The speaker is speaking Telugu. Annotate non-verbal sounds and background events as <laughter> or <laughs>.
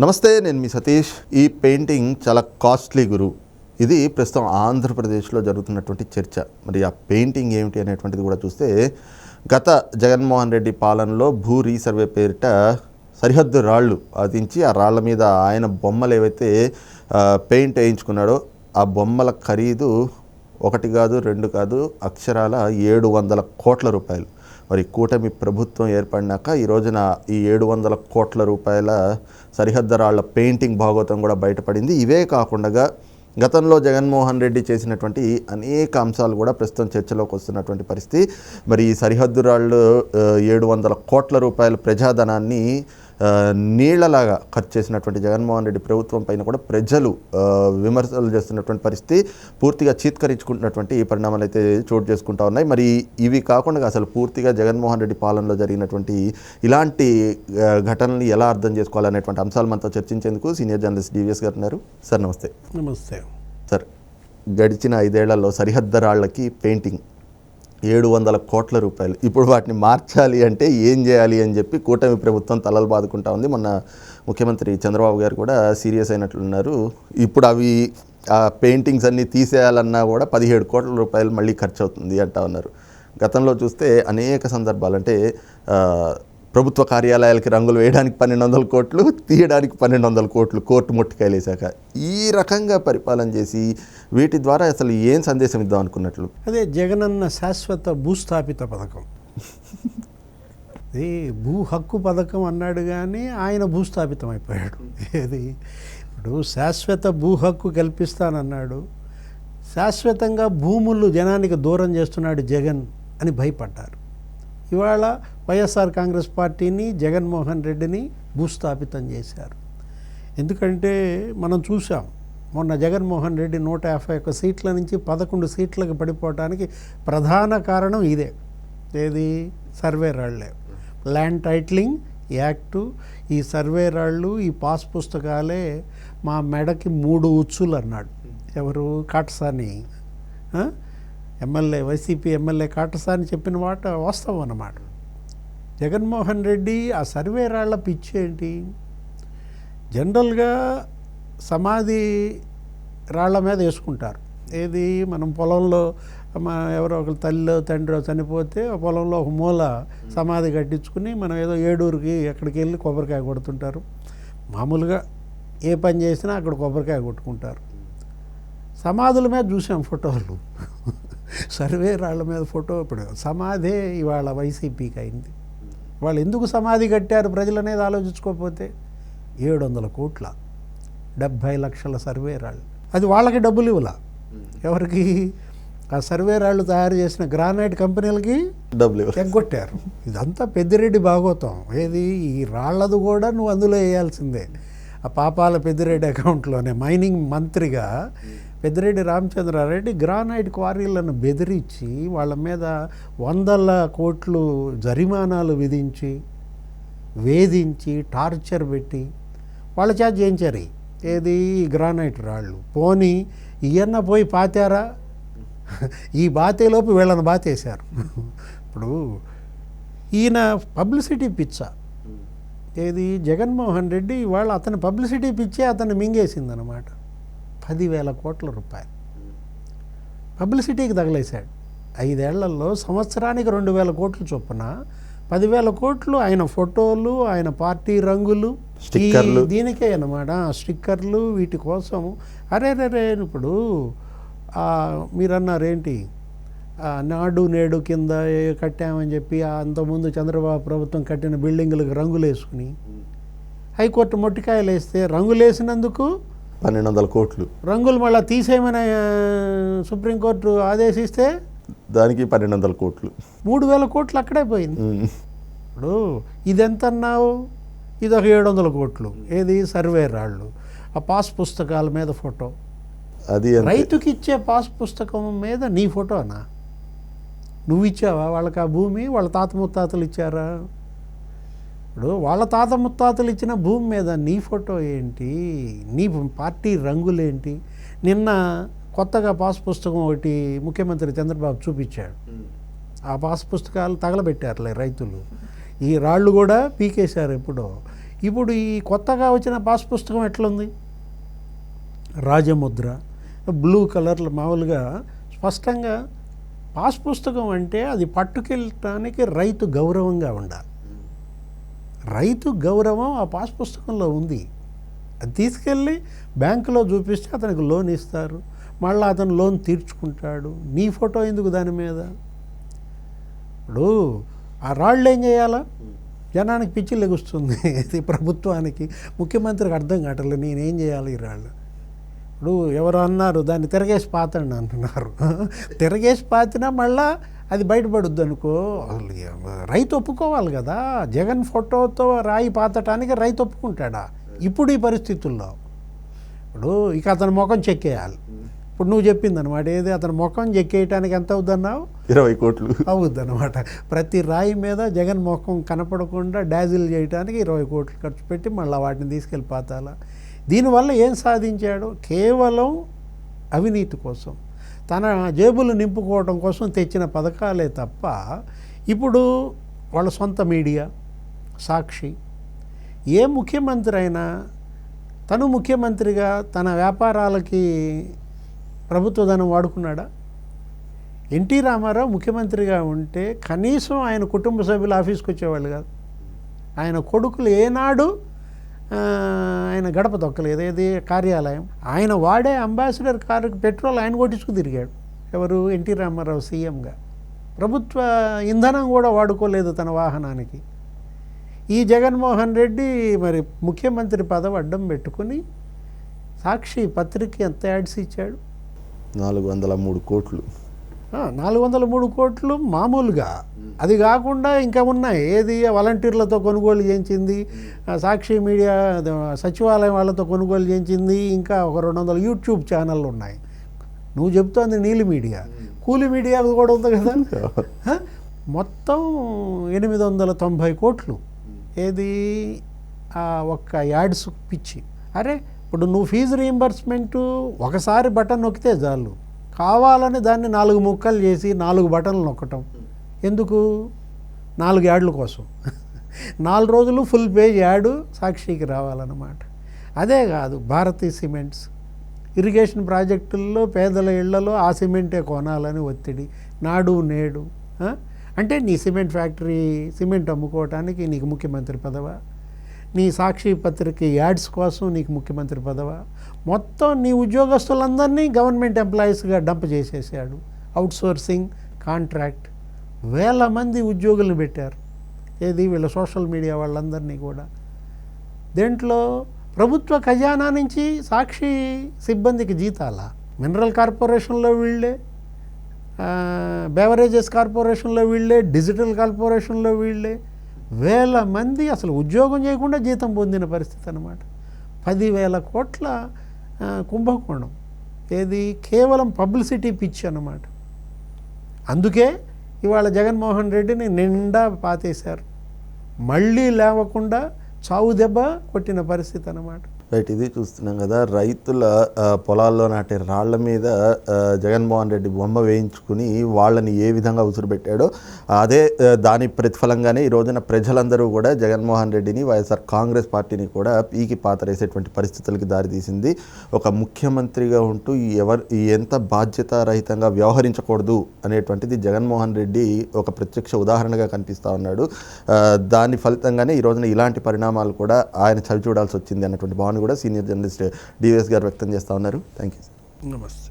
నమస్తే నేను మీ సతీష్. ఈ పెయింటింగ్ చాలా కాస్ట్లీ గురు ఇది ప్రస్తుతం ఆంధ్రప్రదేశ్లో జరుగుతున్నటువంటి చర్చ. మరి ఆ పెయింటింగ్ ఏమిటి అనేటువంటిది కూడా చూస్తే గత జగన్మోహన్ రెడ్డి పాలనలో భూ రీసర్వే పేరిట సరిహద్దు రాళ్ళు అదించి ఆ రాళ్ళ మీద ఆయన బొమ్మలు ఏవైతే పెయింట్ వేయించుకున్నాడో ఆ బొమ్మల ఖరీదు ఒకటి కాదు రెండు కాదు అక్షరాల ఏడు వందల కోట్ల రూపాయలు. మరి కూటమి ప్రభుత్వం ఏర్పడినాక ఈ రోజున ఈ ఏడు వందల కోట్ల రూపాయల సరిహద్దు రాళ్ళ పెయింటింగ్ భాగవతం కూడా బయటపడింది. ఇవే కాకుండా గతంలో జగన్మోహన్ రెడ్డి చేసినటువంటి అనేక అంశాలు కూడా ప్రస్తుతం చర్చలోకి వస్తున్నటువంటి పరిస్థితి. మరి ఈ సరిహద్దు రాళ్ళు ఏడు వందల కోట్ల రూపాయల ప్రజాధనాన్ని నీళ్ళలాగా ఖర్చు చేసినటువంటి జగన్మోహన్ రెడ్డి ప్రభుత్వం పైన కూడా ప్రజలు విమర్శలు చేస్తున్నటువంటి పరిస్థితి పూర్తిగా చీత్కరించుకుంటున్నటువంటి ఈ పరిణామాలు అయితే చోటు చేసుకుంటా ఉన్నాయి. మరి ఇవి కాకుండా అసలు పూర్తిగా జగన్మోహన్ రెడ్డి పాలనలో జరిగినటువంటి ఇలాంటి ఆ, ఘటనల్ని ఎలా అర్థం చేసుకోవాలనేటువంటి అంశాలు మనతో చర్చించేందుకు సీనియర్ జర్నలిస్ట్ డివిఎస్ గారు ఉన్నారు. సార్ నమస్తే. నమస్తే. సార్ గడిచిన ఐదేళ్ళలో సరిహద్దు రాళ్ళకి పెయింటింగ్ ఏడు వందల కోట్ల రూపాయలు. ఇప్పుడు వాటిని మార్చాలి అంటే ఏం చేయాలి అని చెప్పి కూటమి ప్రభుత్వం తలలు బాదుకుంటా ఉంది. మొన్న ముఖ్యమంత్రి చంద్రబాబు గారు కూడా సీరియస్ అయినట్లున్నారు. ఇప్పుడు అవి ఆ పెయింటింగ్స్ అన్నీ తీసేయాలన్నా కూడా పదిహేడు కోట్ల రూపాయలు మళ్ళీ ఖర్చు అవుతుంది అంటా ఉన్నారు. గతంలో చూస్తే అనేక సందర్భాలు అంటే ప్రభుత్వ కార్యాలయాలకి రంగులు వేయడానికి పన్నెండు వందల కోట్లు తీయడానికి పన్నెండు వందల కోట్లు కోర్టు ముట్టికాయలు ఈ రకంగా పరిపాలన చేసి వీటి ద్వారా అసలు ఏం సందేశం ఇద్దాం అనుకున్నట్లు? అదే జగనన్న శాశ్వత భూస్థాపిత పథకం. ఇది భూ హక్కు పథకం అన్నాడు కానీ ఆయన భూస్థాపితం అయిపోయాడు ఏది? ఇప్పుడు శాశ్వత భూ హక్కు కల్పిస్తానన్నాడు. శాశ్వతంగా భూములు జనానికి దూరం చేస్తున్నాడు జగన్ అని భయపడ్డారు. ఇవాళ వైఎస్ఆర్ కాంగ్రెస్ పార్టీని జగన్మోహన్ రెడ్డిని భూస్థాపితం చేశారు. ఎందుకంటే మనం చూసాం మొన్న జగన్మోహన్ రెడ్డి నూట యాభై ఒక్క సీట్ల నుంచి పదకొండు సీట్లకు పడిపోవటానికి ప్రధాన కారణం ఇదే. ఏది? సర్వే రాళ్ళే. ల్యాండ్ టైట్లింగ్ యాక్టు ఈ సర్వే రాళ్ళు ఈ పాస్ పుస్తకాలే మా మెడకి మూడు ఉచ్చులు అన్నాడు. ఎవరు? Katasani. MLA YCP MLA Katasani చెప్పిన మాట వాస్తవం అన్నమాట. జగన్మోహన్ రెడ్డి ఆ సర్వే రాళ్ళ పిచ్చి ఏంటి? జనరల్గా సమాధి రాళ్ళ మీద వేసుకుంటారు. ఏది? మనం పొలంలో మా ఎవరో ఒకరు తల్లిలో తండ్రి చనిపోతే ఆ పొలంలో ఒక మూల సమాధి కట్టించుకుని మనం ఏదో ఏడూరుకి ఎక్కడికి వెళ్ళి కొబ్బరికాయ కొడుతుంటారు. మామూలుగా ఏ పని చేసినా అక్కడ కొబ్బరికాయ కొట్టుకుంటారు. సమాధుల మీద చూసాం ఫోటోలు. సర్వే రాళ్ళ మీద ఫోటో ఇప్పుడు సమాధే ఇవాళ వైసీపీకి అయింది. వాళ్ళు ఎందుకు సమాధి కట్టారు ప్రజలు అనేది ఆలోచించుకోకపోతే? ఏడు వందల కోట్ల డెబ్భై లక్షల సర్వే రాళ్ళు అది వాళ్ళకి డబ్బులు ఇవ్వాల? ఎవరికి? ఆ సర్వే రాళ్ళు తయారు చేసిన గ్రానైట్ కంపెనీలకి డబ్బులు ఎగ్గొట్టారు ఇదంతా పెద్దిరెడ్డి భాగోతం. ఏది? ఈ రాళ్ళది కూడా నువ్వు అందులో వేయాల్సిందే. ఆ పాపాల పెద్దిరెడ్డి అకౌంట్లోనే మైనింగ్ మంత్రిగా పెద్దిరెడ్డి రామచంద్రారెడ్డి గ్రానైట్ క్వారీలను బెదిరించి వాళ్ళ మీద వందల కోట్లు జరిమానాలు విధించి వేధించి టార్చర్ పెట్టి వాళ్ళ చేత చేయించారు ఏది? ఈ గ్రానైట్ రాళ్ళు. పోనీ ఇవన్న పోయి పాతారా? ఈ బాతేలోపు వీళ్ళని బాతేశారు. ఇప్పుడు ఈయన పబ్లిసిటీ పిచ్చ. ఏది? జగన్మోహన్ రెడ్డి ఇవాళ అతని పబ్లిసిటీ పిచ్చే అతన్ని మింగేసిందనమాట పదివేల కోట్ల రూపాయలు. పబ్లిసిటీకి తగిలేశాడు. ఐదేళ్ళలో సంవత్సరానికి రెండు వేల కోట్లు చొప్పున పదివేల కోట్లు ఆయన ఫోటోలు ఆయన పార్టీ రంగులు స్టిక్కర్లు. దీనికే అన్నమాట. స్టిక్కర్లు వీటి కోసం అరే రే రే ఇప్పుడు ఆ, మీరన్నారేంటి? ఆ, నాడు నేడు కింద కట్టామని చెప్పి అంతకుముందు చంద్రబాబు ప్రభుత్వం కట్టిన బిల్డింగులకు రంగులు వేసుకుని హైకోర్టు మొట్టికాయలు వేస్తే రంగులు వేసినందుకు పన్నెండు వందల కోట్లు. రంగులు మళ్ళీ తీసేయమని సుప్రీంకోర్టు ఆదేశిస్తే దానికి పన్నెండు వందల కోట్లు. మూడు వేల కోట్లు అక్కడే పోయింది. ఇప్పుడు ఇదెంత అన్నావు ఇది ఒక ఏడు వందల కోట్లు. ఏది? సర్వే రాళ్ళు. ఆ పాస్ పుస్తకాల మీద ఫోటో. అది. రైతుకి ఇచ్చే పాస్ పుస్తకం మీద నీ ఫోటోనా? నువ్వు ఇచ్చావా వాళ్ళకి ఆ భూమి? వాళ్ళ తాత ముత్తాతలు ఇచ్చారా ఇప్పుడు వాళ్ళ తాత ముత్తాతలు ఇచ్చిన భూమి మీద నీ ఫోటో ఏంటి? నీ పార్టీ రంగులేంటి? నిన్న కొత్తగా పాస్ పుస్తకం ఒకటి ముఖ్యమంత్రి చంద్రబాబు చూపించాడు. ఆ పాస్ పుస్తకాలు తగలబెట్టారులే రైతులు. ఈ రాళ్ళు కూడా పీకేశారు ఎప్పుడో. ఇప్పుడు ఈ కొత్తగా వచ్చిన పాస్ పుస్తకం ఎట్లుంది? రాజముద్ర. బ్లూ కలర్లో మామూలుగా స్పష్టంగా పాస్ పుస్తకం అంటే అది పట్టుకెళ్ళటానికి రైతు గౌరవంగా ఉండాలి. రైతు గౌరవం ఆ పాస్ పుస్తకంలో ఉంది. అది తీసుకెళ్ళి బ్యాంకులో చూపిస్తే అతనికి లోన్ ఇస్తారు. మళ్ళీ అతను లోన్ తీర్చుకుంటాడు. నీ ఫోటో ఎందుకు దాని మీద? ఇప్పుడు ఆ రాళ్ళు ఏం చేయాలా? జనానికి పిచ్చి లెగుస్తుంది. ఇది ప్రభుత్వానికి. ముఖ్యమంత్రికి అర్థం కావట్లేదు. నేనేం చేయాలి ఈ రాళ్ళు? ఇప్పుడు ఎవరు అన్నారు దాన్ని తిరగేసి పాతండి అంటున్నారు. <laughs> తిరగేసి పాతినా మళ్ళా అది బయటపడుద్ది అనుకో అసలు రైతు ఒప్పుకోవాలి కదా. జగన్ ఫోటోతో రాయి పాతటానికి రైతు ఒప్పుకుంటాడా? ఇప్పుడు ఈ పరిస్థితుల్లో. ఇప్పుడు ఇక అతని ముఖం చెక్కేయాలి. ఇప్పుడు నువ్వు చెప్పింది అనమాట ఏది అతని ముఖం చెక్కేయటానికి ఎంత అవుద్దన్నావు? ఇరవై కోట్లు. అవుద్ది అనమాట ప్రతి రాయి మీద జగన్ ముఖం కనపడకుండా డాజిల్ చేయడానికి ఇరవై కోట్లు ఖర్చు పెట్టి మళ్ళీ వాటిని తీసుకెళ్ళి పాతాల. దీనివల్ల ఏం సాధించాడు? కేవలం అవినీతి కోసం. తన జేబులు నింపుకోవడం కోసం తెచ్చిన పథకాలే తప్ప ఇప్పుడు వాళ్ళ సొంత మీడియా సాక్షి. ఏ ముఖ్యమంత్రి అయినా తను ముఖ్యమంత్రిగా తన వ్యాపారాలకి ప్రభుత్వ ధనం వాడుకున్నాడా? ఎన్టీ రామారావు ముఖ్యమంత్రిగా ఉంటే కనీసం ఆయన కుటుంబ సభ్యులు ఆఫీస్కి వచ్చేవాళ్ళు కాదు. ఆయన కొడుకులు ఏనాడు ఆయన గడప దొక్కలేదు ఏది కార్యాలయం. ఆయన వాడే అంబాసిడర్ కారుకి పెట్రోల్ ఆయన కొట్టించుకు తిరిగాడు. ఎవరు? ఎన్టీ రామారావు సీఎంగా. ప్రభుత్వ ఇంధనం కూడా వాడుకోలేదు తన వాహనానికి. ఈ జగన్మోహన్ రెడ్డి మరి ముఖ్యమంత్రి పదవి అడ్డం పెట్టుకుని సాక్షి పత్రిక ఎంత యాడ్స్ ఇచ్చాడు? నాలుగు వందల మూడు కోట్లు. నాలుగు వందల మూడు కోట్లు మామూలుగా. అది కాకుండా ఇంకా ఉన్నాయి. ఏది? వాలంటీర్లతో కొనుగోలు చేయించింది. సాక్షి మీడియా సచివాలయం వాళ్ళతో కొనుగోలు చేయించింది. ఇంకా ఒక రెండు వందల యూట్యూబ్ ఛానళ్ళు ఉన్నాయి. నువ్వు చెప్తోంది నీలి మీడియా. కూలి మీడియా కూడా ఉంది కదా? <laughs> మొత్తం ఎనిమిది వందల తొంభై కోట్లు. ఏది? ఒక్క యాడ్స్ పిచ్చి. అరే ఇప్పుడు నువ్వు ఫీజు రీయింబర్స్మెంటు ఒకసారి బటన్ నొక్కితే చాలు. కావాలని దాన్ని నాలుగు ముక్కలు చేసి నాలుగు బటన్లు నొక్కటం. ఎందుకు? నాలుగు యాడ్ల కోసం. నాలుగు రోజులు ఫుల్ పేజ్ యాడ్ సాక్షికి రావాలన్నమాట. అదే కాదు భారతీ సిమెంట్స్. ఇరిగేషన్ ప్రాజెక్టుల్లో పేదల ఇళ్ళలో ఆ సిమెంటే కొనాలని ఒత్తిడి. నాడు నేడు అంటే నీ సిమెంట్ ఫ్యాక్టరీ సిమెంట్ అమ్ముకోవటానికి నీకు ముఖ్యమంత్రి పదవా? నీ సాక్షి పత్రిక యాడ్స్ కోసం నీకు ముఖ్యమంత్రి పదవ. మొత్తం నీ ఉద్యోగస్తులందరినీ గవర్నమెంట్ ఎంప్లాయీస్గా డంప్ చేసేసాడు. Outsourcing contract. వేల మంది ఉద్యోగులను పెట్టారు. ఏది వీళ్ళ సోషల్ మీడియా వాళ్ళందరినీ కూడా. దేంట్లో ప్రభుత్వ ఖజానా నుంచి సాక్షి సిబ్బందికి జీతాలా? మినరల్ కార్పొరేషన్లో వీళ్ళే. బేవరేజెస్ బెవరేజెస్ కార్పొరేషన్లో వీళ్ళే డిజిటల్ కార్పొరేషన్లో వీళ్ళే. వేల మంది అసలు ఉద్యోగం చేయకుండా జీతం పొందిన పరిస్థితి అనమాట పదివేల కోట్ల కుంభకోణం. ఏది? కేవలం పబ్లిసిటీ పిచ్ అన్నమాట. అందుకే ఇవాళ జగన్మోహన్ రెడ్డిని నిండా పాతేశారు. మళ్ళీ లేవకుండా చావు దెబ్బ కొట్టిన పరిస్థితి అన్నమాట. రైట్ ఇది చూస్తున్నాం కదా. రైతుల పొలాల్లో నాటే రాళ్ళ మీద జగన్మోహన్ రెడ్డి బొమ్మ వేయించుకుని వాళ్ళని ఏ విధంగా ఉసురుపెట్టాడో అదే దాని ప్రతిఫలంగానే ఈ రోజున ప్రజలందరూ కూడా జగన్మోహన్ రెడ్డిని వైఎస్ఆర్ కాంగ్రెస్ పార్టీని కూడా పీకి పాతరేసేటువంటి పరిస్థితులకి దారితీసింది. ఒక ముఖ్యమంత్రిగా ఉంటూ ఎవరు ఎంత బాధ్యతారహితంగా వ్యవహరించకూడదు అనేటువంటిది జగన్మోహన్ రెడ్డి ఒక ప్రత్యక్ష ఉదాహరణగా కనిపిస్తూ ఉన్నాడు. దాని ఫలితంగానే ఈ రోజున ఇలాంటి పరిణామాలు కూడా ఆయన చవి చూడాల్సి వచ్చింది అన్నటువంటి భావన కూడా సీనియర్ జర్నలిస్ట్ డివిఎస్ గారు వ్యక్తం చేస్తూ ఉన్నారు. థ్యాంక్ యూ నమస్తే.